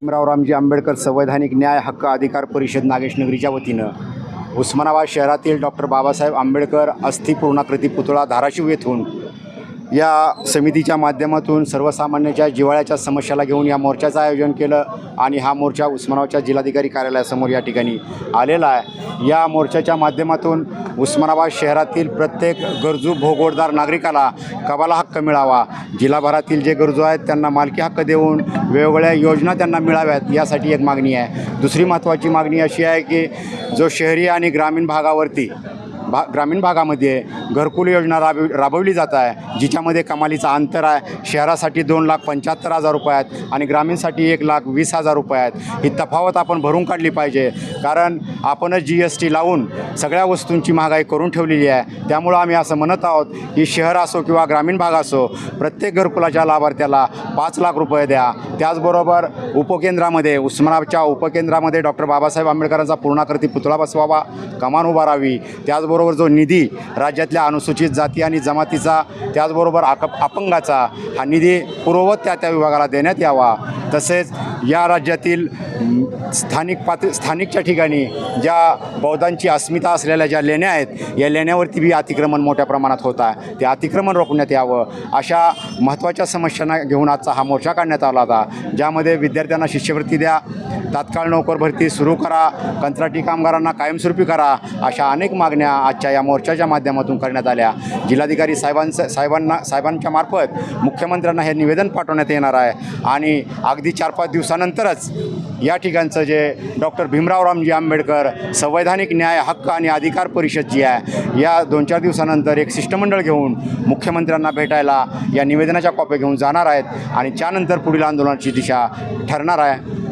भीमराव रामजी आंबेडकर संवैधानिक न्याय हक्क अधिकार परिषद नागेशनगरीच्या वतीनं उस्मानाबाद शहरातील डॉक्टर बाबासाहेब आंबेडकर अस्थिपूर्णाकृती पुतळा धाराशिव येथून या समितीच्या माध्यमातून सर्वसामान्याच्या जिव्हाळ्याच्या समस्याला घेऊन या मोर्चाचं आयोजन केलं आणि हा मोर्चा उस्मानाबादच्या जिल्हाधिकारी कार्यालयासमोर या ठिकाणी आलेला आहे. या मोर्चाच्या माध्यमातून उस्मानाबाद शहरातील प्रत्येक गरजू भोगोडदार नागरिकाला कबाला हक्क मिळावा जिल्हाभरातील जे गरजू आहेत त्यांना मालकी हक्क देऊन वेगवेगळ्या योजना त्यांना मिळाव्यात यासाठी एक मागणी आहे. दुसरी महत्त्वाची मागणी अशी आहे की जो शहरी आणि ग्रामीण भागावरती भा ग्रामीण भागामध्ये घरकुल योजना राबव राबवली जात आहे. जिच्यामध्ये कमालीचा अंतर आहे. शहरासाठी दोन लाख पंच्याहत्तर हजार रुपये आहेत आणि ग्रामीणसाठी एक लाख वीस हजार रुपये आहेत. ही तफावत आपण भरून काढली पाहिजे. कारण आपणच जी एस टी लावून सगळ्या वस्तूंची महागाई करून ठेवलेली आहे. त्यामुळं आम्ही असं म्हणत आहोत की शहर असो किंवा ग्रामीण भाग असो प्रत्येक घरकुलाच्या लाभार्थ्याला पाच लाख रुपये द्या. त्याचबरोबर उपकेंद्रामध्ये उस्मानाबादच्या उपकेंद्रामध्ये डॉक्टर बाबासाहेब आंबेडकरांचा पूर्णाकृती पुतळा बसवावा कमान उभारावी त्याचबरोबर जो निधी राज्यातल्या अनुसूचित जाती आणि जमातीचा त्याचबरोबर अक अपंगाचा हा निधी पूर्ववत त्या त्या विभागाला देण्यात यावा. तसेच या राज्यातील स्थानिक पात स्थानिकच्या ठिकाणी ज्या बौद्धांची अस्मिता असलेल्या ज्या लेण्या आहेत या लेण्यावरती बी अतिक्रमण मोठ्या प्रमाणात होत आहे. ते अतिक्रमण रोखण्यात यावं अशा महत्त्वाच्या समस्यांना घेऊन आजचा हा मोर्चा काढण्यात आला होता. ज्यामध्ये विद्यार्थ्यांना शिष्यवृत्ती द्या तात्काळ नोकर भरती सुरू करा कंत्राटी कामगारांना कायमस्वरूपी करा अशा अनेक मागण्या आजच्या या मोर्चाच्या माध्यमातून करण्यात आल्या. जिल्हाधिकारी साहेबांचं साहेबांना साहेबांच्या मार्फत मुख्यमंत्र्यांना हे निवेदन पाठवण्यात येणार आहे. आणि अगदी चार पाच दिवसानंतरच या ठिकाणचं जे डॉक्टर भीमराव रामजी आंबेडकर संवैधानिक न्याय हक्क आणि अधिकार परिषद जी आहे या दोन चार दिवसानंतर एक शिष्टमंडळ घेऊन मुख्यमंत्र्यांना भेटायला या निवेदनाच्या कॉप्या घेऊन जाणार आहेत आणि त्यानंतर पुढील आंदोलनाची दिशा ठरणार आहे.